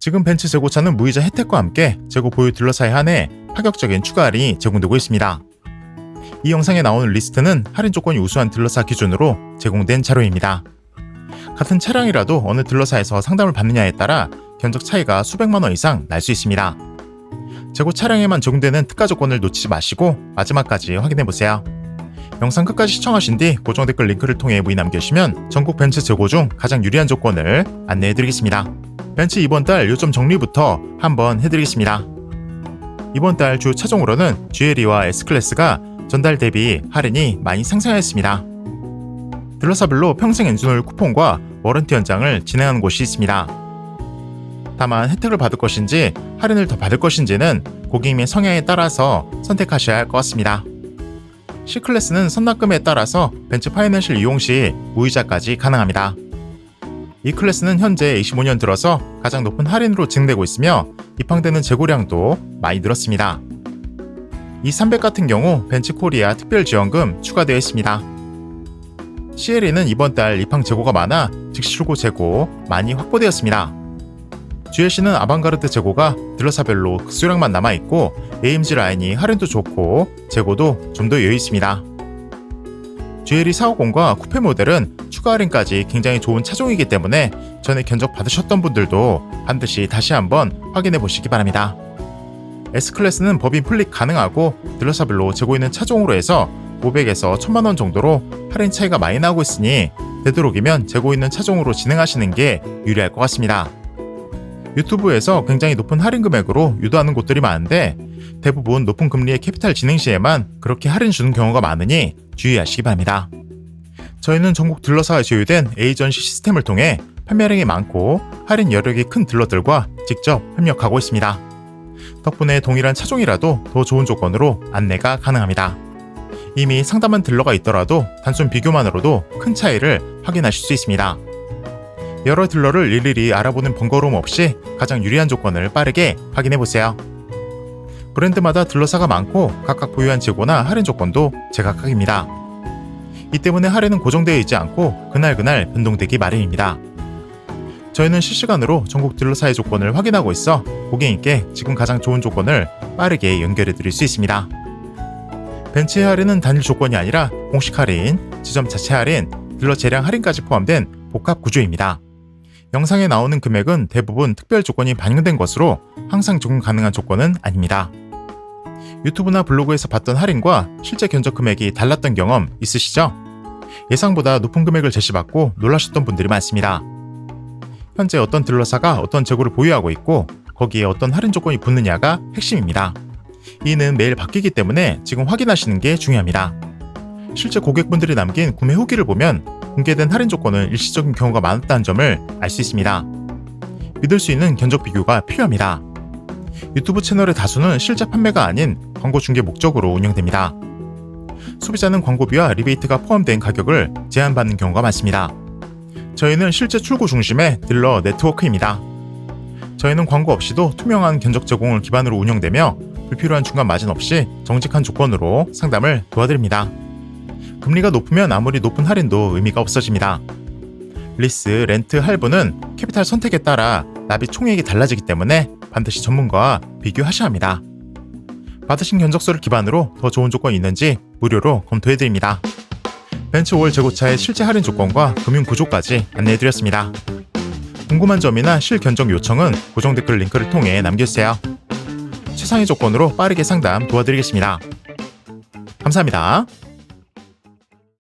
지금 벤츠 재고차는 무이자 혜택과 함께 재고 보유 딜러사에 한해 파격적인 추가 할인이 제공되고 있습니다. 이 영상에 나오는 리스트는 할인 조건이 우수한 딜러사 기준으로 제공된 자료입니다. 같은 차량이라도 어느 딜러사에서 상담을 받느냐에 따라 견적 차이가 수백만 원 이상 날 수 있습니다. 재고 차량에만 적용되는 특가 조건을 놓치지 마시고 마지막까지 확인해 보세요. 영상 끝까지 시청하신 뒤 고정 댓글 링크를 통해 문의 남겨주시면 전국 벤츠 재고 중 가장 유리한 조건을 안내해 드리겠습니다. 벤츠 이번 달 요점 정리부터 한번 해드리겠습니다. 이번 달 주 차종으로는 GLE와 S클래스가 전달 대비 할인이 많이 상승하였습니다. 딜러사별로 평생 엔진오일 쿠폰과 워런티 연장을 진행하는 곳이 있습니다. 다만 혜택을 받을 것인지 할인을 더 받을 것인지는 고객님의 성향에 따라서 선택하셔야 할 것 같습니다. C클래스는 선납금에 따라서 벤츠 파이낸셜 이용 시 무이자까지 가능합니다. 이 클래스는 현재 25년 들어서 가장 높은 할인으로 진행되고 있으며 입항되는 재고량도 많이 늘었습니다. 이 300 같은 경우 벤츠 코리아 특별 지원금 추가되어 있습니다. CLE는 이번 달 입항 재고가 많아 즉시 출고 재고 많이 확보되었습니다. GLC는 아방가르드 재고가 딜러사별로 극수량만 남아있고 AMG 라인이 할인도 좋고 재고도 좀 더 여유 있습니다. GLE 450과 쿠페 모델은 추가 할인까지 굉장히 좋은 차종이기 때문에 전에 견적 받으셨던 분들도 반드시 다시 한번 확인해 보시기 바랍니다. S클래스는 법인 플립 가능하고 딜러사별로 재고 있는 차종으로 해서 500에서 1000만 원 정도로 할인 차이가 많이 나고 있으니 되도록이면 재고 있는 차종으로 진행하시는 게 유리할 것 같습니다. 유튜브에서 굉장히 높은 할인 금액으로 유도하는 곳들이 많은데 대부분 높은 금리의 캐피탈 진행 시에만 그렇게 할인 주는 경우가 많으니 주의하시기 바랍니다. 저희는 전국 딜러사에 제휴된 에이전시 시스템을 통해 판매량이 많고 할인 여력이 큰 딜러들과 직접 협력하고 있습니다. 덕분에 동일한 차종이라도 더 좋은 조건으로 안내가 가능합니다. 이미 상담한 딜러가 있더라도 단순 비교만으로도 큰 차이를 확인하실 수 있습니다. 여러 딜러를 일일이 알아보는 번거로움 없이 가장 유리한 조건을 빠르게 확인해 보세요. 브랜드마다 딜러사가 많고 각각 보유한 재고나 할인 조건도 제각각입니다. 이 때문에 할인은 고정되어 있지 않고 그날그날 변동되기 마련입니다. 저희는 실시간으로 전국 딜러사의 조건을 확인하고 있어 고객님께 지금 가장 좋은 조건을 빠르게 연결해 드릴 수 있습니다. 벤츠의 할인은 단일 조건이 아니라 공식 할인, 지점 자체 할인, 딜러 재량 할인까지 포함된 복합 구조입니다. 영상에 나오는 금액은 대부분 특별 조건이 반영된 것으로 항상 적용 가능한 조건은 아닙니다. 유튜브나 블로그에서 봤던 할인과 실제 견적 금액이 달랐던 경험 있으시죠? 예상보다 높은 금액을 제시받고 놀라셨던 분들이 많습니다. 현재 어떤 딜러사가 어떤 재고를 보유하고 있고 거기에 어떤 할인 조건이 붙느냐가 핵심입니다. 이는 매일 바뀌기 때문에 지금 확인하시는 게 중요합니다. 실제 고객분들이 남긴 구매 후기를 보면 공개된 할인 조건은 일시적인 경우가 많았다는 점을 알 수 있습니다. 믿을 수 있는 견적 비교가 필요합니다. 유튜브 채널의 다수는 실제 판매가 아닌 광고 중개 목적으로 운영됩니다. 소비자는 광고비와 리베이트가 포함된 가격을 제한받는 경우가 많습니다. 저희는 실제 출고 중심의 딜러 네트워크입니다. 저희는 광고 없이도 투명한 견적 제공을 기반으로 운영되며 불필요한 중간 마진 없이 정직한 조건으로 상담을 도와드립니다. 금리가 높으면 아무리 높은 할인도 의미가 없어집니다. 리스, 렌트, 할부는 캐피탈 선택에 따라 납입 총액이 달라지기 때문에 반드시 전문가와 비교하셔야 합니다. 받으신 견적서를 기반으로 더 좋은 조건이 있는지 무료로 검토해드립니다. 벤츠 5월 재고차의 실제 할인 조건과 금융 구조까지 안내해드렸습니다. 궁금한 점이나 실견적 요청은 고정 댓글 링크를 통해 남겨주세요. 최상의 조건으로 빠르게 상담 도와드리겠습니다. 감사합니다.